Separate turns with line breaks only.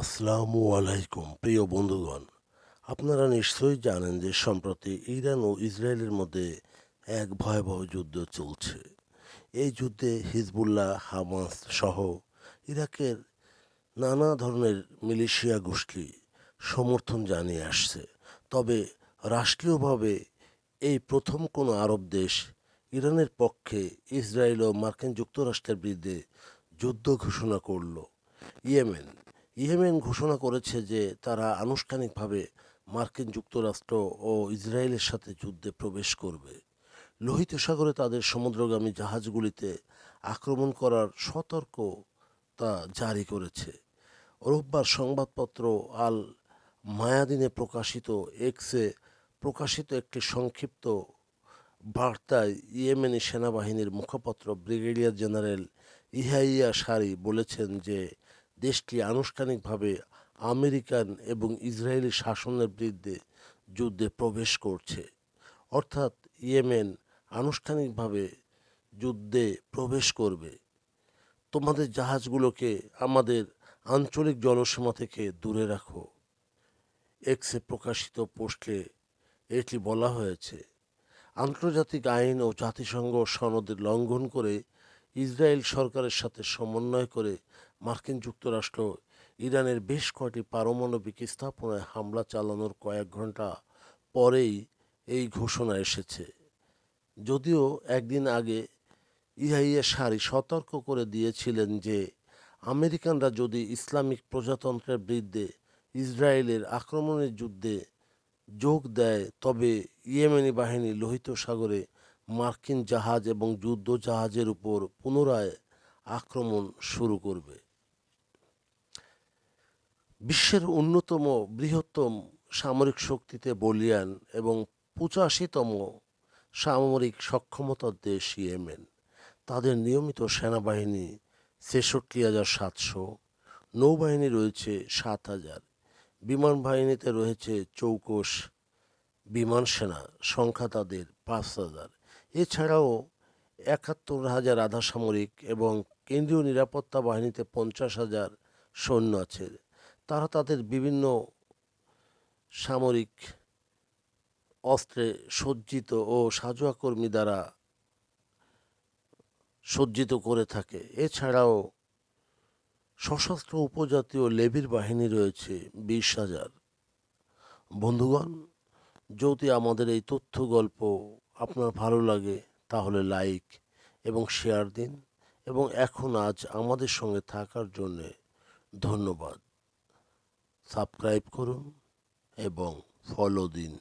আসসালামু আলাইকুম, প্রিয় বন্ধুগণ। আপনারা নিশ্চয়ই জানেন যে সম্প্রতি ইরান ও ইসরায়েলের মধ্যে এক ভয়াবহ যুদ্ধ চলছে। এই যুদ্ধে হিজবুল্লাহ, হামাস সহ ইরাকের নানা ধরনের মিলিশিয়া গোষ্ঠী সমর্থন জানিয়ে আসছে। তবে রাষ্ট্রীয়ভাবে এই প্রথম কোনো আরব দেশ ইরানের পক্ষে ইসরায়েল ও মার্কিন যুক্তরাষ্ট্রের বিরুদ্ধে যুদ্ধ ঘোষণা করল। ইয়েমেন ইয়েমেন ঘোষণা করেছে যে তারা আনুষ্ঠানিকভাবে মার্কিন যুক্তরাষ্ট্র ও ইসরায়েলের সাথে যুদ্ধে প্রবেশ করবে। লোহিত সাগরে তাদের সমুদ্রগামী জাহাজগুলিতে আক্রমণ করার সতর্কতা জারি করেছে। রোববার সংবাদপত্র আল মায়াদিনে প্রকাশিত এক্সে প্রকাশিত একটি সংক্ষিপ্ত বার্তায় ইয়েমেনি সেনাবাহিনীর মুখপাত্র ব্রিগেডিয়ার জেনারেল ইহাইয়া সারি বলেছেন যে দেশটি আনুষ্ঠানিকভাবে আমেরিকান এবং ইসরায়েলি শাসনের বিরুদ্ধে যুদ্ধে প্রবেশ করছে। অর্থাৎ ইয়েমেন আনুষ্ঠানিকভাবে যুদ্ধে প্রবেশ করবে। তোমাদের জাহাজগুলোকে আমাদের আঞ্চলিক জলসীমা থেকে দূরে রাখো। এক্সে প্রকাশিত পোস্টে এটি বলা হয়েছে, আন্তর্জাতিক আইন ও জাতিসংঘ সনদের লঙ্ঘন করে ইসরায়েল সরকারের সাথে সমন্বয় করে মার্কিন যুক্তরাষ্ট্র ইরানের বেশ কয়টি পারমাণবিক স্থাপনায় হামলা চালানোর কয়েক ঘণ্টা পরেই এই ঘোষণা এসেছে। যদিও একদিন আগে ইহাইয়া সারি সতর্ক করে দিয়েছিলেন যে, আমেরিকানরা যদি ইসলামিক প্রজাতন্ত্রের বিরুদ্ধে ইসরায়েলের আক্রমণের যুদ্ধে যোগ দেয়, তবে ইয়েমেনি বাহিনী লোহিত সাগরে মার্কিন জাহাজ এবং যুদ্ধ জাহাজের উপর পুনরায় আক্রমণ শুরু করবে। বিশ্বের অন্যতম বৃহত্তম সামরিক শক্তিতে বলিয়ান এবং পঁচাশিতম সামরিক সক্ষমতার দেশ ইয়েমেন। তাদের নিয়মিত সেনাবাহিনী ছেষট্টি হাজার সাতশো, নৌবাহিনী রয়েছে সাত হাজার, বিমান বাহিনীতে রয়েছে চৌকস বিমান সেনা সংখ্যা তাদের পাঁচ হাজার। এছাড়াও একাত্তর হাজার আধা সামরিক এবং কেন্দ্রীয় নিরাপত্তা বাহিনীতে পঞ্চাশ হাজার সৈন্য আছে। তারা তাদের বিভিন্ন সামরিক অস্ত্রে সজ্জিত ও সাজোয়া কর্মী দ্বারা সজ্জিত করে থাকে। এছাড়াও সশস্ত্র উপজাতীয় লেবির বাহিনী রয়েছে বিশ হাজার। বন্ধুগণ, যদি আমাদের এই তথ্য গল্প আপনার ভালো লাগে, তাহলে লাইক এবং শেয়ার দিন এবং এখন আজ আমাদের সঙ্গে থাকার জন্যে ধন্যবাদ। সাবস্ক্রাইব করুন এবং ফলো দিন।